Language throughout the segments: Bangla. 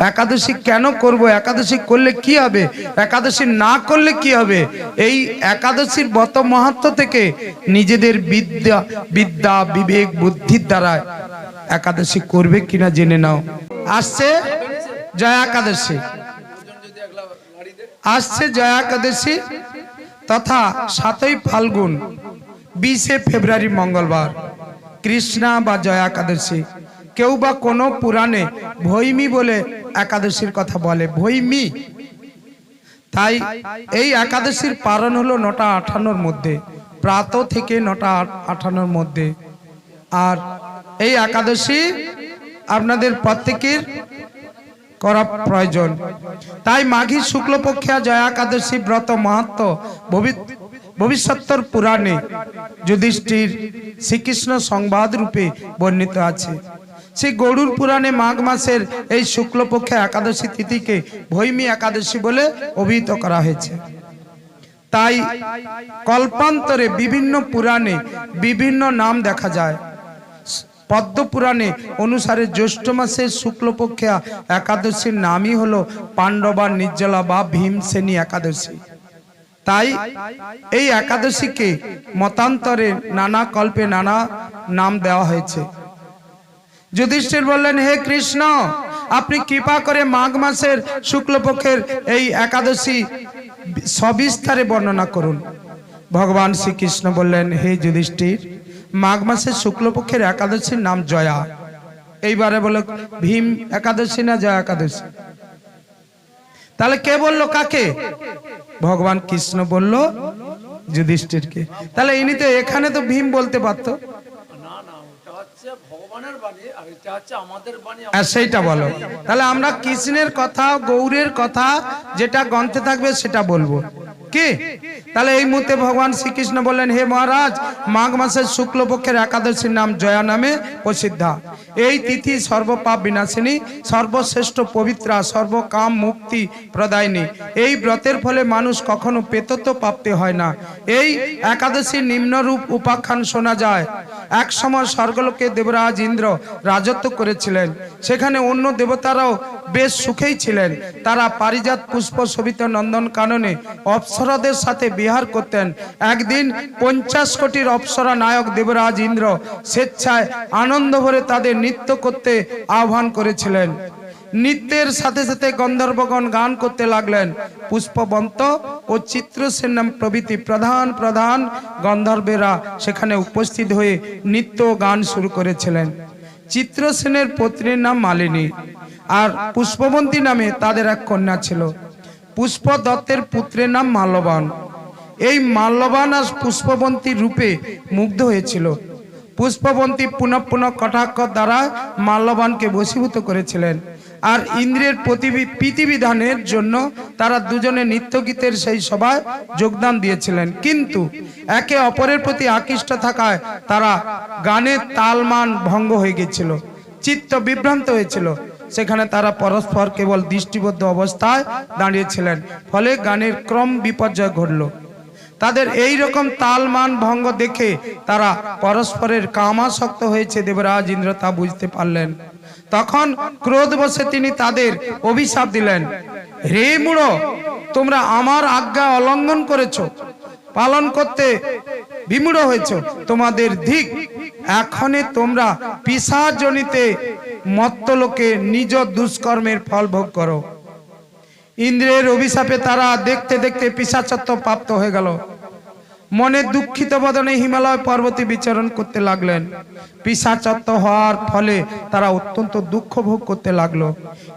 একাদশী কেন করব? একাদশী করলে কি হবে? একাদশী না করলে কি হবে? এই একাদশীর বত মাহাত্ম থেকে নিজেদের বিদ্যা বিদ্যা, বিবেক, বুদ্ধির দ্বারা একাদশী করবে কিনা জেনে নাও। আসছে জয়া একাদশী। আসছে জয়া একাদশী তথা সাতই ফাল্গুন, বিশে ফেব্রুয়ারি মঙ্গলবার। কৃষ্ণা বা জয়া একাদশী। কেউ বা কোনো পুরাণে ভৈমি বলে একাদশীর কথা বলে, ভৈমি। তাই এই একাদশীর পালন হলো নটা আঠানোর মধ্যে, প্রাত থেকে নটা আঠানোর মধ্যে। আর এই একাদশী আপনাদের প্রত্যেকের করা প্রয়োজন। তাই মাঘী শুক্লপক্ষিয়া জয়া একাদশী ব্রত মাহাত্ম ভবি- ভবিষ্যত্তর পুরাণে যুধিষ্ঠির শ্রীকৃষ্ণ সংবাদ রূপে বর্ণিত আছে। সেই গরুর পুরাণে মাঘ মাসের এই শুক্লপক্ষে একাদশী তিথিকে ভৈমী একাদশী বলে অভিহিত করা হয়েছে। তাই কল্পান্তরে বিভিন্ন পুরাণে বিভিন্ন নাম দেখা যায়। পদ্ম পুরাণে অনুসারে জ্যৈষ্ঠ মাসের শুক্লপক্ষে একাদশীর নামই হলো পাণ্ডবা, নির্জলা বা ভীমসেনী একাদশী। তাই এই একাদশীকে মতান্তরে নানা কল্পে নানা নাম দেওয়া হয়েছে। যুধিষ্ঠির বললেন, হে কৃষ্ণ, আপনি কৃপা করে মাঘ মাসের শুক্লপক্ষের এই একাদশী সবিস্তারে বর্ণনা করুন। ভগবান শ্রীকৃষ্ণ বললেন, হে যুধিষ্ঠির, মাঘ মাসের শুক্লপক্ষের একাদশীর নাম জয়া। এইবারে বলো, ভীম একাদশী না জয়া একাদশী? তাহলে কে বলল, কাকে? ভগবান কৃষ্ণ বলল, যুধিষ্ঠিরকে। তাহলে ইনি তো এখানে তো ভীম বলতে পারতো। হ্যাঁ সেইটা বলো। তাহলে আমরা কৃষ্ণের কথা গৌরের কথা যেটা গ্রন্থে থাকবে সেটা বলব। কি? তাহলে এই মুহূর্তে ভগবান শ্রীকৃষ্ণ বললেন হে মহারাজ মাঘ মাসের শুক্লপক্ষের একাদশীর নাম জয়া নামে প্রসিদ্ধা। এই তিথি সর্বপাপ বিনাশিনী সর্বশ্রেষ্ঠ পবিত্রা সর্বকাম মুক্তি প্রদায়নী। এই ব্রতের ফলে মানুষ কখনো পেতত্ব প্রাপ্তি হয় না। এই একাদশীর নিম্নরূপ উপাখ্যান শোনা যায়। এক সময় স্বর্গলোকে দেবরাজ ইন্দ্র রাজত্ব করেছিলেন। সেখানে অন্য দেবতারাও বেশ সুখেই ছিলেন। তারা পারিজাত পুষ্প শোভিত নন্দন কাননে অপ্সরাদের সাথে বিহার করতেন। একদিন পঞ্চাশ কোটির অপ্সরা নায়ক দেবরাজ ইন্দ্র স্বেচ্ছায় আনন্দ ভরে তাদের নৃত্য করতে আহ্বান করেছিলেন। নৃত্যের সাথে সাথে গন্ধর্বগণ গান করতে লাগলেন। পুষ্পবন্ত ও চিত্রসেন নাম প্রভৃতি প্রধান প্রধান গন্ধর্বেরা সেখানে উপস্থিত হয়ে নৃত্য গান শুরু করেছিলেন। চিত্রসেনের পত্নীর নাম মালিনী আর পুষ্পবন্তী নামে তাদের এক কন্যা ছিল। পুষ্প দত্তের পুত্রের নাম মাল্যবান। এই মাল্যবান আর পুষ্পবন্তী রূপে মুগ্ধ হয়েছিল। পুষ্পবন্তী পুনঃ পুনঃ কটাক্ষ দ্বারা মাল্যবানকে বশীভূত করেছিলেন। আর ইন্দ্রের প্রীতিবিধানের জন্য তারা দুজনে নৃত্যগীতের সেই সভায় যোগদান দিয়েছিলেন। কিন্তু একে অপরের প্রতি আকৃষ্ট থাকায় তারা গানের তালমান ভঙ্গ হয়ে গেছিল চিত্ত বিভ্রান্ত হয়েছিল। সেখানে তারা পরস্পর কেবল দৃষ্টিবদ্ধ অবস্থায় দাঁড়িয়েছিলেন। ফলে গানের ক্রম বিপর্যয় ঘটলো। তাদের এই রকম তালমান ভঙ্গ দেখে তারা পরস্পরের কামাসক্ত হয়েছে। দেবরাজ ইন্দ্র তা বুঝতে পারলেন। তখন ক্রোধ বসে তিনি তাদের অভিশাপ দিলেন। রে মুড়ো, তোমরা আমার আজ্ঞা অলঙ্ঘন করেছ, পালন করতে বিমূঢ় হয়েছ। তোমাদের ধিক এখনে তোমরা পিসাজনিতে মত্তলোকে নিজ দুষ্কর্মের ফল ভোগ করো। ইন্দ্রের অভিশাপে তারা দেখতে দেখতে পিসাচত্ব প্রাপ্ত হয়ে গেল। মনে দুঃখিত বদনে হিমালয় পর্বতে বিচরণ করতে লাগলেন। পিসাচত্ব হওয়ার ফলে তারা অত্যন্ত দুঃখ ভোগ করতে লাগল।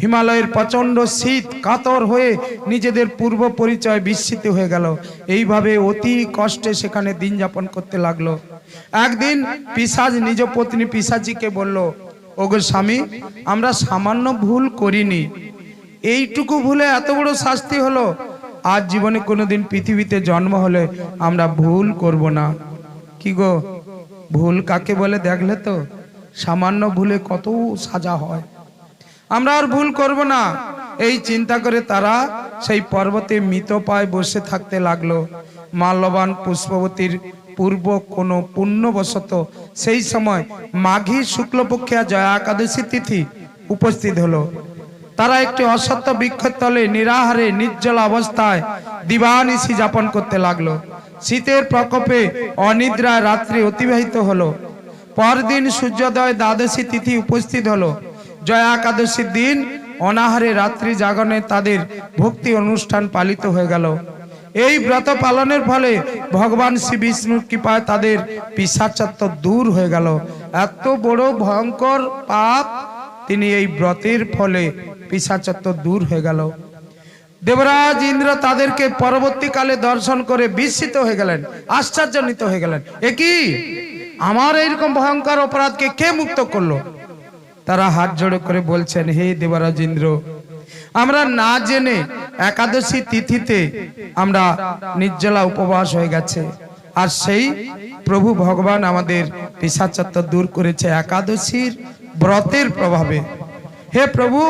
হিমালয়ের প্রচণ্ড শীত, কাতর হয়ে নিজেদের পূর্ব পরিচয় বিস্মিত হয়ে গেল। এইভাবে অতি কষ্টে সেখানে দিন যাপন করতে লাগল। একদিন পিসাজ নিজ পত্নী পিসাজিকে বলল, ওগো স্বামী, আমরা সামান্য ভুল করিনি। এইটুকু ভুলে এত বড় শাস্তি হলো। আজ জীবনে কোনোদিন পৃথিবীতে জন্ম হলে আমরা ভুল করব না। কি গো? ভুল কাকে বলে দেখলে তো? সামান্য ভুলে কত সাজা হয়। আমরা আর ভুল করব না। এই চিন্তা করে তারা সেই পর্বতে মৃত পায় বসে থাকতে লাগল। মাল্যবান পুষ্পবতীর পূর্ব কোনো পুণ্যবশত সেই সময় মাঘী শুক্লপক্ষিয়া জয়া একাদশী তিথি উপস্থিত হলো। তারা একটি অসত্য বৃক্ষের তলে নিরাহারে, নির্জল অবস্থায় দিবানিশি যাপন করতে লাগল। শীতের প্রকোপে অনিদ্রায় রাত্রি অতিবাহিত হলো। পরদিন সূর্যোদয় দ্বাদশী তিথি উপস্থিত হলো। জয়া একাদশীর দিন অনাহারে রাত্রি জাগরণে তাদের ভক্তি অনুষ্ঠান পালিত হয়ে গেল। এই ব্রত পালনের ফলে ভগবান শ্রী বিষ্ণুর কৃপায় তাদের পিসাচাত্য দূর হয়ে গেল। এত বড় ভয়ঙ্কর পাপ তিনি এই ব্রতের ফলে পিসাচত্ব দূর হয়ে গেল। দেবরাজ ইন্দ্র তাদেরকে পরবর্তীকালে দর্শন করে বিস্মিত হয়ে গেলেন, আশ্চর্যজনিত হয়ে গেলেন। এ কি? আমার এইরকম ভয়ঙ্কর অপরাধকে কে মুক্ত করল? তারা হাত জোড়ো করে বলছেন, হে দেবরাজ ইন্দ্র, আমরা না জেনে একাদশী তিথিতে আমরা নির্জলা উপবাস হয়ে গেছে, আর সেই প্রভু ভগবান আমাদের পিসাচত্ব দূর করেছে একাদশীর ব্রতের প্রভাবে। হে প্রভু,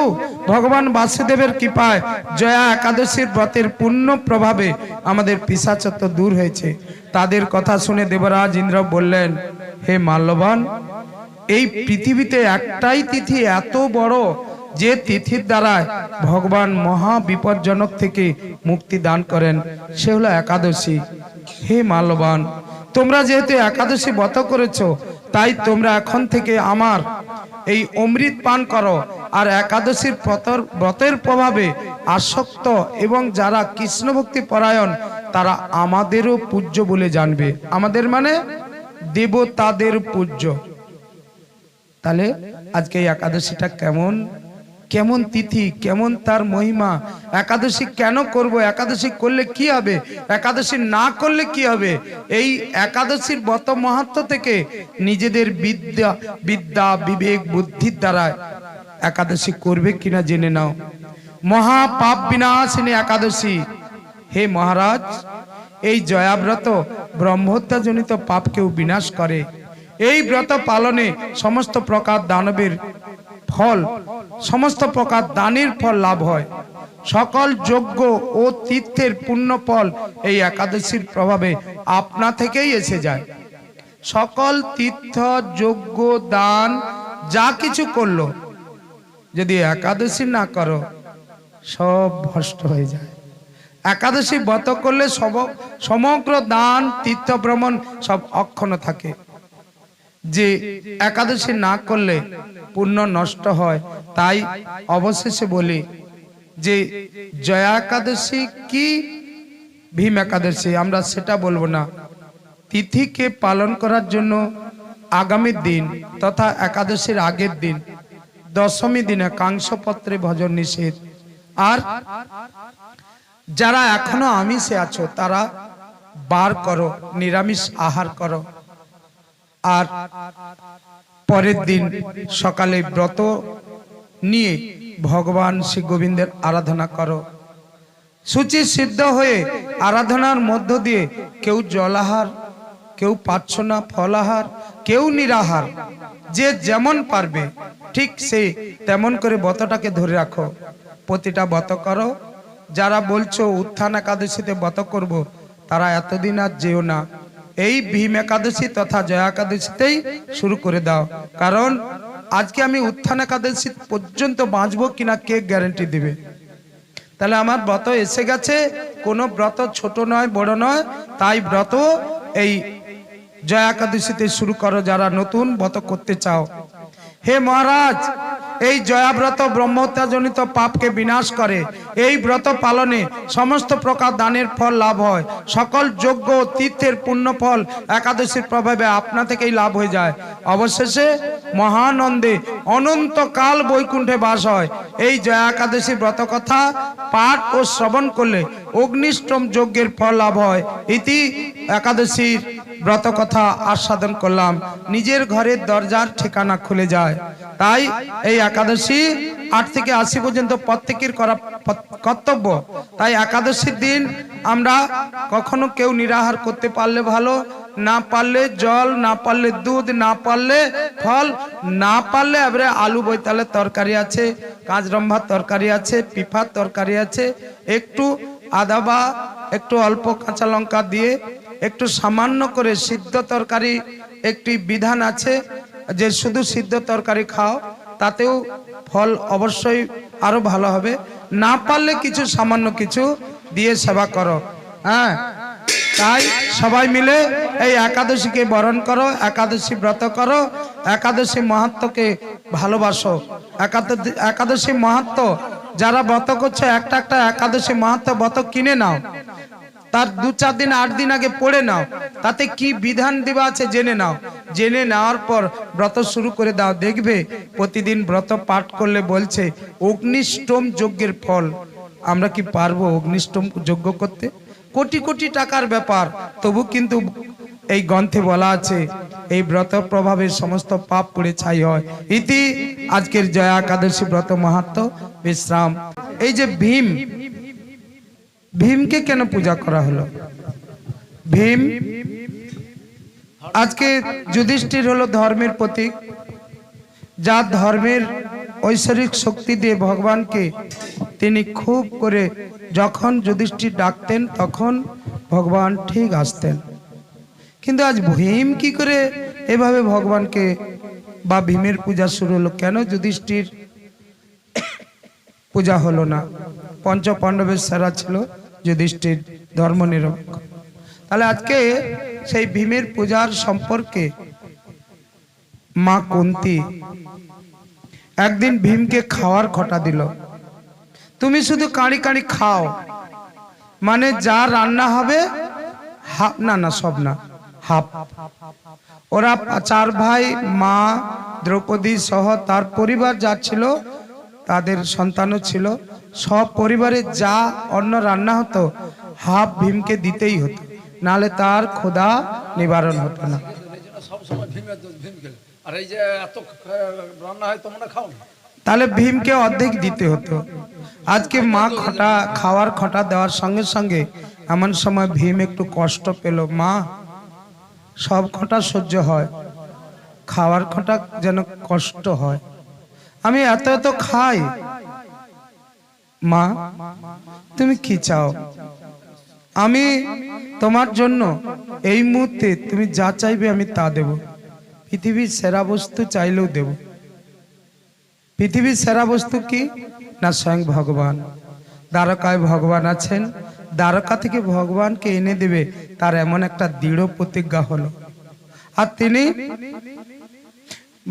ভগবান বাসুদেবের কৃপায় জয়া একাদশীর ব্রতের পূর্ণ প্রভাবে আমাদের পিসাচত্ব দূর হয়েছে। তাদের কথা শুনে দেবরাজ ইন্দ্র বললেন, হে মাল্যবান, এই পৃথিবীতে একটাই তিথি এত বড় যে তিথির দ্বারায় ভগবান মহা বিপজ্জনক থেকে মুক্তি দান করেন, সে হলো একাদশী। হে মাল্যবান, তোমরা যেহেতু একাদশী ব্রত করেছ তাই তোমরা এখন থেকে আমার এই অমৃত পান করো, আর একাদশীর ব্রতর ব্রতের প্রভাবে আসক্ত এবং যারা কৃষ্ণ ভক্তি পরায়ণ, তারা আমাদেরও পূজ্য বলে জানবে। আমাদের মানে দেবতাদের পূজ্য। তাহলে আজকে এই একাদশীটা কেমন? কেমন তিথি, কেমন তার মহিমা, একাদশী কেন করব, একাদশী করলে কি হবে, একাদশী না করলে কি হবে? এই একাদশীর বত মাহাত্ম থেকে নিজেদের বিদ্যা বিদ্যা, বিবেক, বুদ্ধির দ্বারা একাদশী করবে কিনা জেনে নাও। মহা পাপ বিনাশিনী একাদশী। হে মহারাজ, এই জয়াব্রত ব্রহ্মহত্যাজনিত পাপকেও বিনাশ করে। এই ব্রত পালনে সমস্ত প্রকার দানবের ফল সমস্ত প্রকার দানের ফল লাভ হয়। সকল যজ্ঞ ও তীর্থের পুণ্য ফল এই একাদশীর প্রভাবে আপনা থেকেই এসে যায়। সকল তীর্থ যজ্ঞ দান, যা কিছু করল, যদি একাদশী না করো, সব ভ্রষ্ট হয়ে যায়। একাদশী ব্রত করলে সমগ্র দান, তীর্থ ভ্রমণ সব অক্ষণ থাকে। যে একাদশী না করলে পুণ্য নষ্ট হয়। তাই অবশেষে বলি যে জয়া একাদশী কি ভীম একাদশী? আমরা সেটা বলব না। তিথিকে পালন করার জন্য আগামী দিন তথা একাদশীর আগের দিন দশমী দিনে কাংসপত্রে ভজন নিষেধ। আর যারা এখনও আমিষে আছো, তারা বার করো, নিরামিষ আহার করো। আর পরের দিন সকালে ব্রত নিয়ে ভগবান শ্রী গোবিন্দের আরাধনা করো। সূচি সিদ্ধ হয়ে আরাধনার মধ্য দিয়ে কেউ জলাহার, কেউ পাচ্ছ না ফলাহার, কেউ নিরাহার, যে যেমন পারবে, ঠিক সে তেমন করে বতটাকে ধরে রাখো। প্রতিটা বত করো। যারা বলছো, উত্থান একাদশীতে বত করব, তারা এতদিন আর যেও না। এই ভীম একাদশী তথা জয়া একাদশীতেই শুরু করে দাও। কারণ আজকে আমি উত্থান একাদশী পর্যন্ত বাঁচবো কিনা কে গ্যারেন্টি দিবে? তাহলে আমার ব্রত এসে গেছে, কোনো ব্রত ছোট নয়, বড় নয়, তাই ব্রত এই জয়া একাদশীতে শুরু করো যারা নতুন ব্রত করতে চাও। হে মহারাজ এই জয়াব্রত ব্রহ্মত্যাজনিত পাপকে বিনাশ করে। এই ব্রত পালনে সমস্ত প্রকার দানের ফল লাভ হয়। সকল যোগ্য তীর্থের পুণ্য ফল একাদশীর প্রভাবে আপনা থেকেই লাভ হয়ে যায়। অবশেষে মহানন্দে অনন্তকাল বৈকুণ্ঠে বাস হয়। এই জয়া একাদশী ব্রত কথা পাঠ ও শ্রবণ করলে অগ্নিষ্টম যজ্ঞের ফল লাভ হয়। ইতি একাদশীর ব্রত কথা আস্বাদন করলাম। নিজের ঘরের দরজার ঠিকানা খুলে যায়। তাই এই একাদশী আট থেকে আশি পর্যন্ত প্রত্যেকের করা কর্তব্য। তাই একাদশীর দিন আমরা কখনো কেউ নিরাহার করতে পারলে ভালো, না পারলে জল, না পারলে দুধ, না পারলে ফল, না পারলে এবারে আলু, বৈতালের তরকারি আছে, কাঁচরম্ভার তরকারি আছে পিফার তরকারি আছে। একটু আদা বা একটু অল্প কাঁচা লঙ্কা দিয়ে একটু সামান্য করে সিদ্ধ তরকারি একটি বিধান আছে। যে শুধু সিদ্ধ তরকারি খাও, তাতেও ফল অবশ্যই আরও ভালো হবে। না পারলে কিছু, সামান্য কিছু দিয়ে সেবা করো। হ্যাঁ? তাই সবাই মিলে এই একাদশীকে বরণ করো, একাদশী ব্রত করো, একাদশী মাহাত্মকে ভালোবাসো। একাদ- একাদশী মাহাত্ম, যারা ব্রত করছে একটা একটা একাদশী মাহাত্ম ব্রত কিনে নাও। তার দু চার দিন, আট দিন আগে পড়ে নাও। তাতে কি বিধান দেওয়া আছে জেনে নাও। জেনে নেওয়ার পর ব্রত শুরু করে দাও। দেখবে প্রতিদিন ব্রত পাঠ করলে বলছে, অগ্নিষ্টম যজ্ঞের ফল। আমরা কি পারব অগ্নিষ্টম যজ্ঞ করতে? কোটি কোটি টাকার ব্যাপার। তবু কিন্তু এই গ্রন্থে বলা আছে, এই ব্রত প্রভাবে সমস্ত পাপ পুড়ে ছাই হয়। ইতি আজকের জয়া একাদশী ব্রত মাহাত্ম বিশ্রাম। এই যে ভীম ভীমকে কেন পূজা করা হলো? ভীম, আজকে যুধিষ্ঠির হলো ধর্মের প্রতীক। যা ধর্মের ঐশ্বরিক শক্তি দিয়ে ভগবানকে তিনি খুব করে যখন যুধিষ্ঠির ডাকতেন, তখন ভগবান ঠিক আসতেন। কিন্তু আজ ভীম কি করে এভাবে ভগবানকে বা ভীমের পূজা শুরু হলো? কেন যুধিষ্ঠির পূজা হলো না? পঞ্চ পাণ্ডবের সেরা ছিল। যুধিষ্ঠির ধর্ম নিরপেক্ষ তাহলে আজকে সেই ভীমের পূজার সম্পর্কে মা কুন্তি একদিন ভীমকে খাওয়ার খটা দিল। তুমি শুধু কাঁড়ি কাঁড়ি খাও মানে যা রান্না হবে, হাফ না না, সব না, হাফ। ওরা চার ভাই, মা, দ্রৌপদী সহ তার পরিবার যা ছিল, তাদের সন্তানও ছিল। সব পরিবারে যা অন্ন রান্না হতো, হাফ ভীমকে দিতেই হতো। নালে তার ক্ষুধা নিবারণ হতো না। তাহলে ভীমকে অর্ধেক দিতে হতো। আজকে মা খটা, খাওয়ার খটা দেওয়ার সঙ্গে সঙ্গে এমন সময় ভীম একটু কষ্ট পেল। মা, সব খটা সহ্য হয়, খাওয়ার খটা যেন কষ্ট হয়। আমি এত এত খাই মা, তুমি কি চাও? আমি তোমার জন্য এই মুহূর্তে তুমি যা চাইবে আমি তা দেব। পৃথিবীর সেরা বস্তু চাইলেও দেব। পৃথিবীর সেরা বস্তু কি? না, স্বয়ং ভগবান। দ্বারকায় ভগবান আছেন। দ্বারকা থেকে ভগবানকে এনে দেবে, তার এমন একটা দৃঢ় প্রতিজ্ঞা হলো। আর তিনি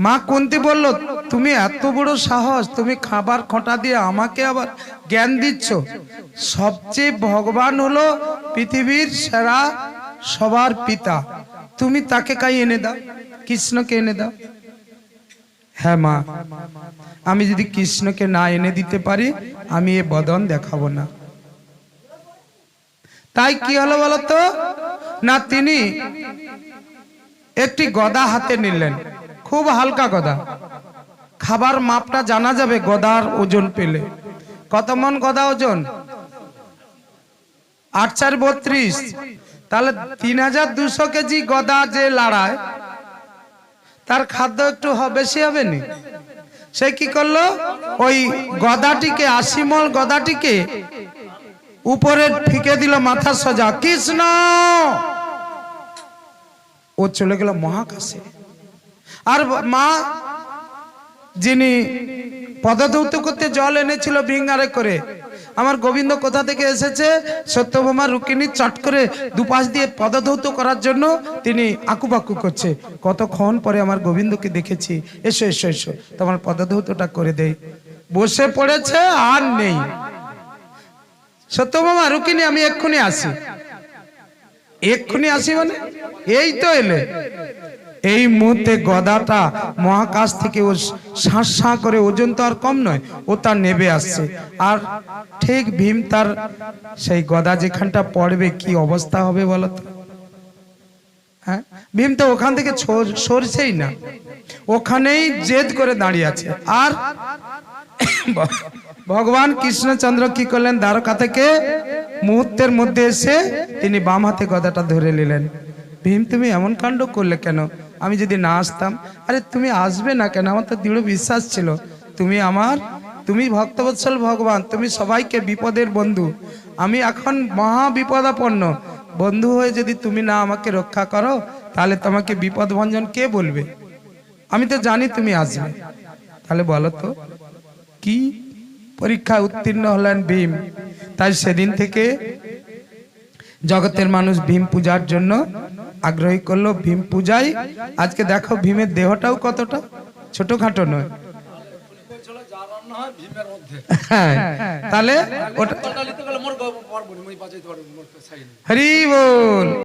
মা কুন্তি বলল, তুমি এত বড় সাহস, তুমি খাবার খটা দিয়ে আমাকে আবার জ্ঞান দিচ্ছ? সবচেয়ে ভগবান হলো পৃথিবীর সেরা সবার পিতা। তুমি তাকে কাই এনে দাও? কৃষ্ণকে এনে দাও? হ্যাঁ মা, আমি যদি কৃষ্ণকে না এনে দিতে পারি, আমি এ বদন দেখাবো না। তাই কি হলো বলতো না, তিনি একটি গদা হাতে নিলেন। খুব হালকা গদা। খাবার মাপটা জানা যাবে গদার ওজন পেলে। কত মন গদা ওজন? আট চার বত্রিশ। তাহলে তিন হাজার দুশো কেজি গদা যে লড়ায়, তার খাদ্য একটু বেশি হবে নি? সে কি করল? ওই গদাটিকে, আশিমল গদাটিকে উপরে ফিকে দিল মাথা সোজা। কৃষ্ণ! ও চলে গেল মহাকাশে। আর মা, যিনি পদধৌত করতে জল এনেছিল ভিঙ্গারে করে, আমার গোবিন্দ কোথা থেকে এসেছে? সত্যভামা রুকিনী চট করে দুপাশ দিয়ে পদধৌত করার জন্য তিনি আকুপাকু করছে। কতক্ষণ পরে আমার গোবিন্দকে দেখেছি। এসো এসো এসো, তোমার পদধৌতটা করে দেই। বসে পড়েছে, আর নেই। সত্যভামা রুকিনী আমি এক্ষুনি আসি। এক্ষুনি আসি মানে? এই তো এলে। এই মুহূর্তে গদাটা মহাকাশ থেকে ও শাঁ শাঁ করে ওজন তো আর কম নয়, ও তার নেবে আসছে। আর ঠিক ভীম তার সেই গদা যেখানটা পড়বে, কি অবস্থা হবে বলতো হ্যাঁ? ভীম তো ওখান থেকে সর- সরছেই না। ওখানেই জেদ করে দাঁড়িয়ে আছে। আর ভগবান কৃষ্ণচন্দ্র কি করলেন? দ্বারকা থেকে মুহূর্তের মধ্যে এসে তিনি বাম হাতে গদাটা ধরে নিলেন। ভীম, তুমি এমন কাণ্ড করলে কেন? আমি যদি না আসতাম, আরে তুমি আসবে না কেন? আমার তো দৃঢ় বিশ্বাস ছিল। তুমি আমার, তুমি ভক্তবৎসল ভগবান, তুমি সবাইকে বিপদের বন্ধু। আমি এখন মহা বিপদাপন্ন বন্ধু হয়ে যদি তুমি না আমাকে রক্ষা করো, তাহলে তোমাকে বিপদ ভঞ্জন কে বলবে? আমি তো জানি তুমি আসবে। তাহলে বলো তো, কি পরীক্ষা উত্তীর্ণ হলেন ভীম? তাই সেদিন থেকে জগতের মানুষ ভীম পূজার জন্য আগ্রহী করল ভীম পূজায় আজকে দেখো ভীমের দেহটাও কতটা? ছোটখাটো নয়। হ্যাঁ, তাহলে হ্যাঁ। হরি বল।